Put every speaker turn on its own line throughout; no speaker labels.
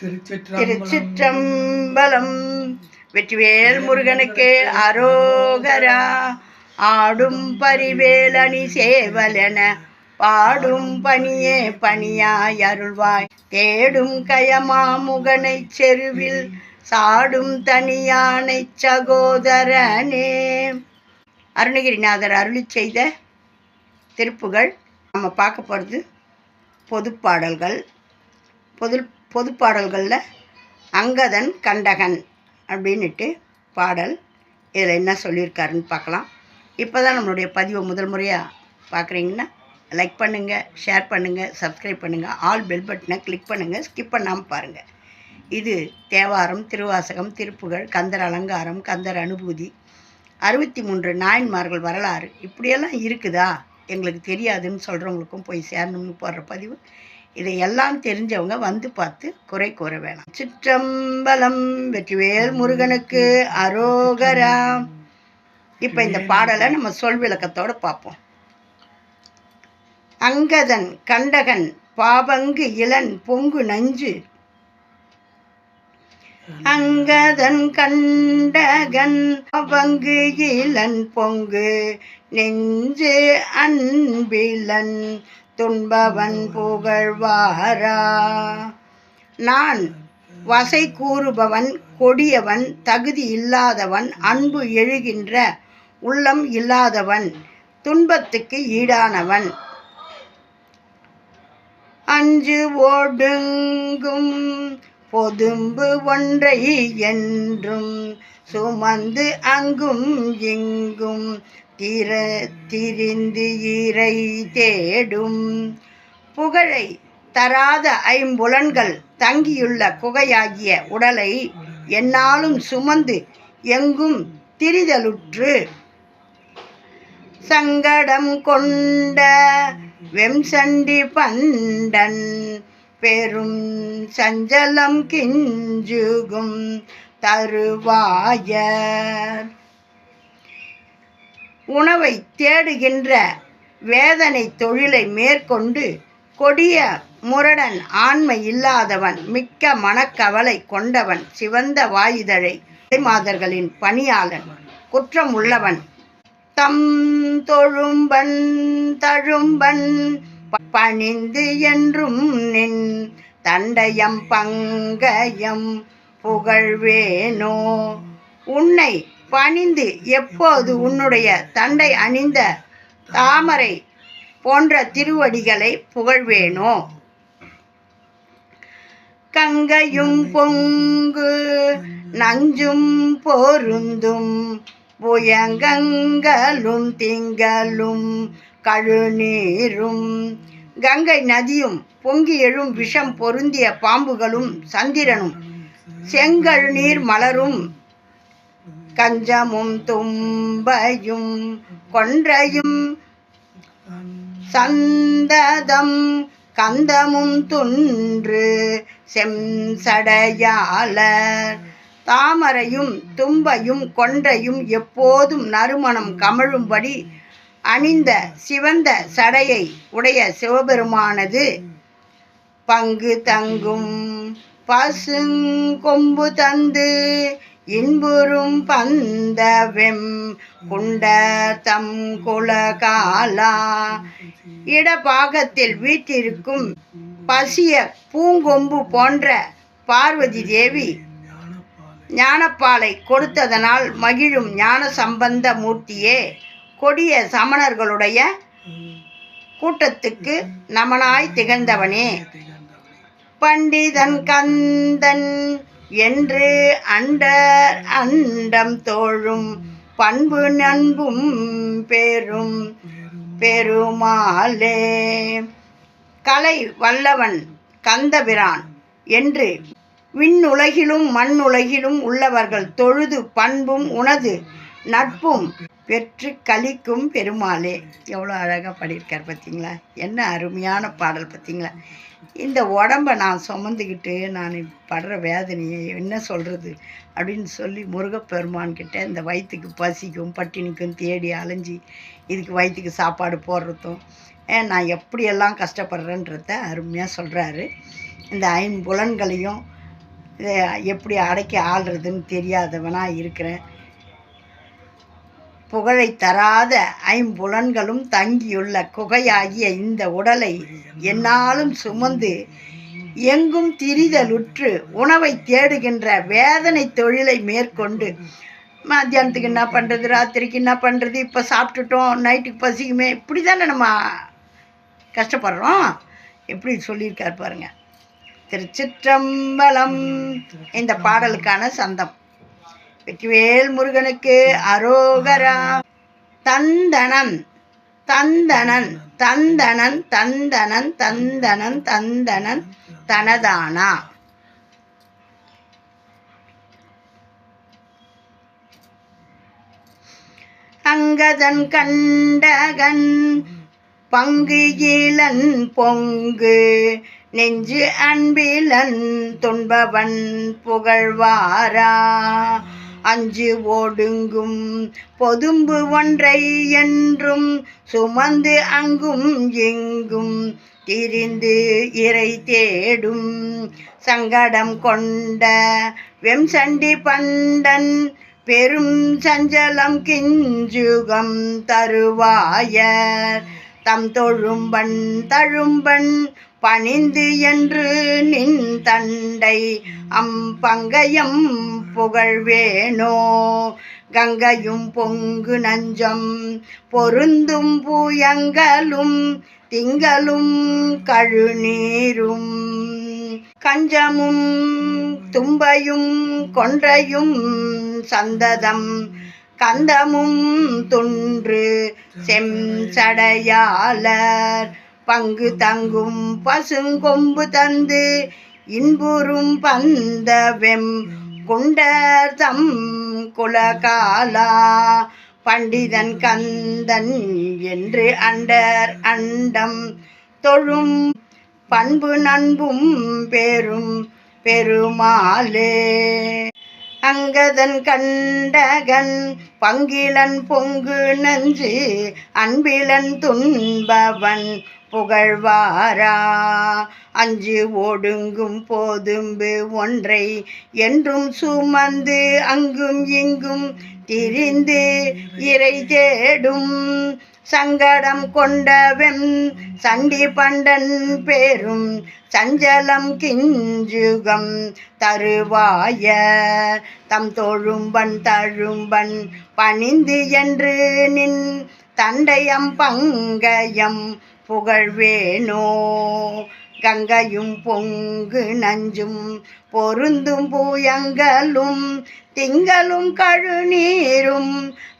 திருச்சிற்றம்பலம். வெற்றிவேல் முருகனுக்கு அரோகரா. ஆடும் பரிவேலணி சேவலென பாடும் பணியே பணியாய் அருள்வாய். தேடும் கயமா முகனைச் செருவில் சாடும் தனியானைச் சகோதரனே. அருணகிரிநாதர் அருளி செய்த திருப்புகள். நம்ம பார்க்க போகிறது பொதுப்பாடல்கள். பொது பொதுப்பாடல்களில் அங்கதன் கண்டகன் அப்படின்ட்டு பாடல். இதில் என்ன சொல்லியிருக்காருன்னு பார்க்கலாம். இப்போ தான் நம்மளுடைய பதிவை முதல் முறையாக பார்க்குறீங்கன்னா லைக் பண்ணுங்கள் ஷேர் பண்ணுங்கள் சப்ஸ்கிரைப் பண்ணுங்கள் ஆல் பெல் பட்டனை கிளிக் பண்ணுங்கள் ஸ்கிப் பண்ணாமல் பாருங்கள் இது தேவாரம் திருவாசகம் திருப்புகழ் கந்தர் அலங்காரம் கந்தர் அனுபூதி அறுபத்தி மூன்று நாயன்மார்கள் வரலாறு இப்படியெல்லாம் இருக்குதா? எங்களுக்கு தெரியாதுன்னு சொல்கிறவங்களுக்கும் போய் சேரணும்னு போடுற பதிவு. இதையெல்லாம் தெரிஞ்சவங்க வந்து பார்த்து குறை கூற வேணாம். சிற்றம்பலம் வெற்றிவேல் முருகனுக்கு அரோகரா. இப்போ இந்த பாடலை நம்ம சொல் விளக்கத்தோடு பார்ப்போம். அங்கதன் கண்டகன் பாபங்கு இளன் பொங்கு நஞ்சு. அங்கதன் கண்டகன் பங்கு இளன் பொங்கு நெஞ்சு அன்பிலன். துன்பவன் புகழ்வாரா. நான் வசை கூறுபவன் கொடியவன் தகுதி இல்லாதவன் அன்பு எழுகின்ற உள்ளம் இல்லாதவன் துன்பத்துக்கு ஈடானவன். அஞ்சு ஓடுங்கும் பொதும்பு ஒன்றை என்றும் சுமந்து அங்கும் இங்கும் திற திரிந்து இறை தேடும். புகழை தராத ஐம்புலன்கள் தங்கியுள்ள குகையாகிய உடலை என்னாலும் சுமந்து எங்கும் திரிதலுற்று. சங்கடம் கொண்ட வெம்சண்டி பண்டன் பெரும் சஞ்சலம் கிஞ்சுகும் தருவாயர். உணவை தேடுகின்ற வேதனை தொழிலை மேற்கொண்டு கொடிய முரடன் ஆண்மை இல்லாதவன் மிக்க மனக்கவலை கொண்டவன் சிவந்த வாயுதழை மாதர்களின் பணியாளன் குற்றம் உள்ளவன் தம் தொழும்பன் தழும்பன் பணிந்து என்றும் நின் தண்டயம் பங்கயம் புகழ்வேனோ உன்னை பணிந்து எப்போது உன்னுடைய தண்டை அணிந்த தாமரை போன்ற திருவடிகளை புகழ்வேனோ? கங்கையும் பொங்கு நஞ்சும் பொருந்தும் புயங்கங்களும் திங்களும் கழுநீரும். கங்கை நதியும் பொங்கி எழும் விஷம் பொருந்திய பாம்புகளும் சந்திரனும். செங்கழுநீர் மலரும் கஞ்சமும் தும்பையும் கொன்றையும் சந்ததம் கந்தமும் துன்று செம்சடையாளர். தாமரையும் தும்பையும் கொன்றையும் எப்போதும் நறுமணம் கமழும்படி அணிந்த சிவந்த சடையை உடைய சிவபெருமானது பங்கு தங்கும் பசுங்கொம்பு தந்து இன்புறும் பந்தவெம் குண்ட தம் குலகாலா. இடபாகத்தில் வீட்டிற்கும் பசிய பூங்கொம்பு போன்ற பார்வதி தேவி ஞானப்பாலை கொடுத்ததனால் மகிழும் ஞான சம்பந்த மூர்த்தியே. கொடிய சமணர்களுடைய கூட்டத்துக்கு நமனாய் திகழ்ந்தவனே. பண்டிதன் கந்தன் என்று அண்டர் அண்டம் தோழும் பண்பு நண்பும் பெரும் பெருமாளே. கலை வல்லவன் கந்தபிரான் என்று விண்ணுலகிலும் மண்ணுலகிலும் உள்ளவர்கள் தொழுது பண்பும் உனது நட்பும் பெற்று கலிக்கும் பெருமாளே. எவ்வளோ அழகாக பாடியிருக்கார் பார்த்தீங்களா என்ன அருமையான பாடல் பார்த்தீங்களா இந்த உடம்பை நான் சுமந்துக்கிட்டு நான் படுற வேதனையை என்ன சொல்கிறது அப்படின்னு சொல்லி முருகப்பெருமான்கிட்ட இந்த வயிற்றுக்கு பசிக்கும் பட்டினிக்கும் தேடி அலைஞ்சி இதுக்கு வயிற்றுக்கு சாப்பாடு போடுறதும் ஏன் நான் எப்படியெல்லாம் கஷ்டப்படுறேன்றத அருமையாக சொல்கிறாரு இந்த ஐம்புலன்களையும் இதை எப்படி அடைக்க ஆள்றதுன்னு தெரியாதவனாக இருக்கிறேன். புகழை தராத ஐம்புலன்களும் தங்கியுள்ள குகையாகிய இந்த உடலை என்னாலும் சுமந்து எங்கும் திரிதலுற்று உணவை தேடுகின்ற வேதனை தொழிலை மேற்கொண்டு மத்தியானத்துக்கு என்ன பண்ணுறது ராத்திரிக்கு என்ன பண்ணுறது இப்போ சாப்பிட்டுட்டோம் நைட்டுக்கு பசிக்குமே இப்படி தானே நம்ம கஷ்டப்படுறோம்? எப்படி சொல்லியிருக்கார் பாருங்க. திருச்சிற்றம்பலம் இந்த பாடலுக்கான சந்தம். வெற்றிவேல் முருகனுக்கு அரோகரா. தந்தனன் தந்தனன் தந்தனன் தந்தனன் தந்தனன் தந்தனன் தனதானா. அங்கதன் கண்டகன் பங்கு இளன் பொங்கு நெஞ்சு அன்பிலன் துன்பவன் புகழ்வாரா. அஞ்சு ஓடுங்கும் பொதும்பு ஒன்றை என்றும் சுமந்து அங்கும் எங்கும் திரிந்து இறை தேடும். சங்கடம் கொண்ட வெம்சண்டி பண்டன் பெரும் சஞ்சலம் கிஞ்சுகம் தருவாயர். தம் தொழும்பன் தழும்பன் பணிந்து என்று நின் தண்டை அம்பங்கயம் புகழ்வேனோ கங்கையும் பொங்கு நஞ்சம் பொருந்தும் பூயங்களும் திங்களும் கழுநீரும். கஞ்சமும் தும்பையும் கொன்றையும் சந்ததம் கந்தமும் துன்று செம்சடையாளர். பங்கு தங்கும் பசுங்கொம்பு தந்து இன்புறும் பந்தவெம் குண்டர் தம் குலகாலா பண்டிதன் கந்தன் என்று அண்டர் அண்டம் தொழும் பண்பு நண்பும் பெரும் பெருமாளே. அங்கதன் கண்டகன் பங்கிலன் பொங்கு நஞ்சு அன்பிலன் துன்பவன் புகழ்வாரா? அஞ்சு ஒடுங்கும் போதும்பு ஒன்றை என்றும் சுமந்து அங்கும் இங்கும் திரிந்து இறை தேடும். சங்கடம் கொண்டவன் சண்டி பண்டன் பேரும் சஞ்சலம் கிஞ்சுகம் தருவாய. தம் தொழும்பன் தழும்பன் பணிந்து என்று நின் தண்டையம் பங்கயம் புகழ்வேனோ? கங்கையும் பொங்கு நஞ்சும் பொருந்தும் பூயங்களும் திங்களும் கழுநீரும்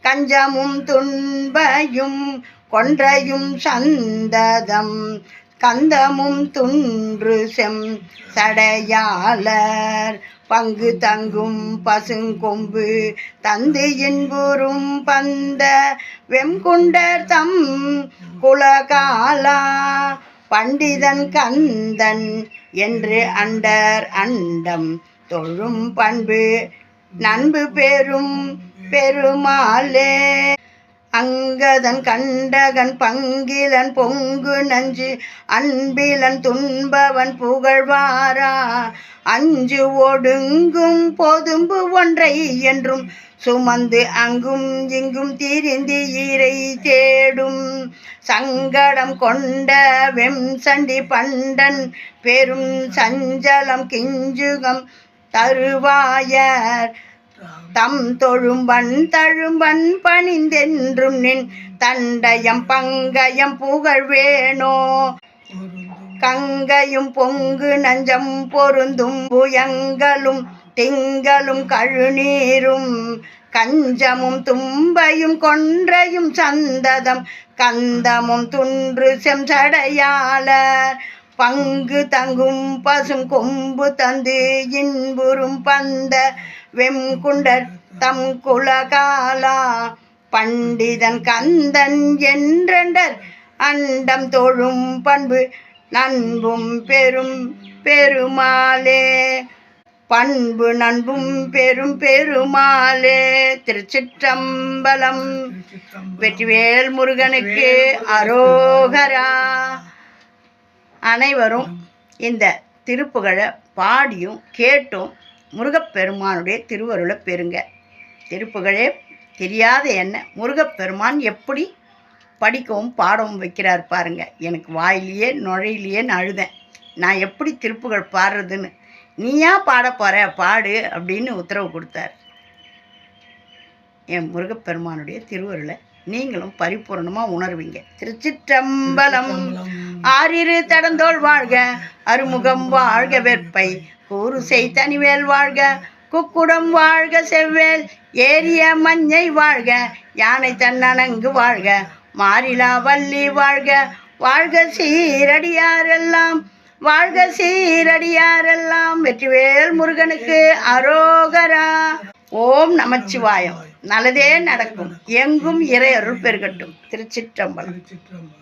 கஞ்சமும் துன்பையும் கொன்றையும் சந்ததம் கந்தமும் துன்று செம் சடையாளர். பங்கு தங்கும் பசுங்கொம்பு தந்து இன்புறும் பந்த வெம்குண்டர் தம் குலகாலா. பண்டிதன் கந்தன் என்று அண்டர் அண்டம் தொழும் பண்பு நண்பு பெரும் பெருமாளே. அங்கதன் கண்டகன் பங்கிலன் பொங்கு நஞ்சு அன்பிலன் துன்பவன் புகழ்வாரா? அஞ்சு ஒடுங்கும் பொதும்பு ஒன்றை என்றும் சுமந்து அங்கும் இங்கும் திரிந்து ஈரை தேடும். சங்கடம் கொண்ட வெம் சண்டி பண்டன் பெரும் சஞ்சலம் கிஞ்சுகம் தருவாயர். தம் தொழும்பன் தழும்பன் பணிந்தென்றும் நின் தண்டயம் பங்கயம் புகழ்வேனோ. கங்கையும் பொங்கு நஞ்சம் பொருந்தும் புயங்களும் திங்களும் கழுநீரும் கஞ்சமும் தும்பையும் கொன்றையும் சந்ததம் கந்தமும் துன்று செம் சடையாளர். பங்கு தங்கும் பசும் கொம்பு தந்து இன்புறும் பந்த வெம்குண்டர் தம் குலகாலா. பண்டிதன் கந்தன் என்றண்டர் அண்டம் தொழும் பண்பு நண்பும் பெரும் பெருமாளே. பண்பு நண்பும் பெரும் பெருமாளே. திருச்சிற்றம்பலம் வெற்றிவேல் முருகனுக்கு அரோகரா. அனைவரும் இந்த திருப்புகழை பாடியும் கேட்டும் முருகப்பெருமானுடைய திருவருளை பெறுங்க. திருப்புகழே தெரியாத என்ன முருகப்பெருமான் எப்படி படிக்கவும் பாடவும் வைக்கிறார் பாருங்க. எனக்கு வாயிலேயே நுழையிலேயேன்னு அழுதேன். நான் எப்படி திருப்புகழ் பாடுறதுன்னு. நீயா பாட போகிற பாடு அப்படின்னு உத்தரவு கொடுத்தார். என் முருகப்பெருமானுடைய திருவருளை நீங்களும் பரிபூரணமாக உணர்வீங்க. திருச்சிற்றம்பலம். ஆறிரு தடந்தோள் வாழ்க அருமுகம் வாழ்க வெற்பை. கூறுசை தனிவேல் வாழ்க குக்குடம் வாழ்க செவ்வேல். ஏரிய மஞ்சை வாழ்க யானை தன்னணங்கு வாழ்க. மாறிலா வள்ளி வாழ்க வாழ்க சீரடியாரெல்லாம் வாழ்க சீரடியாரெல்லாம் வெற்றிவேல் முருகனுக்கு அரோகரா. ஓம் நமச்சிவாயம். நல்லதே நடக்கும். எங்கும் இறை அருள் பெருகட்டும். திருச்சிற்றம்பலம்
திருச்சிற்றம்பலம்.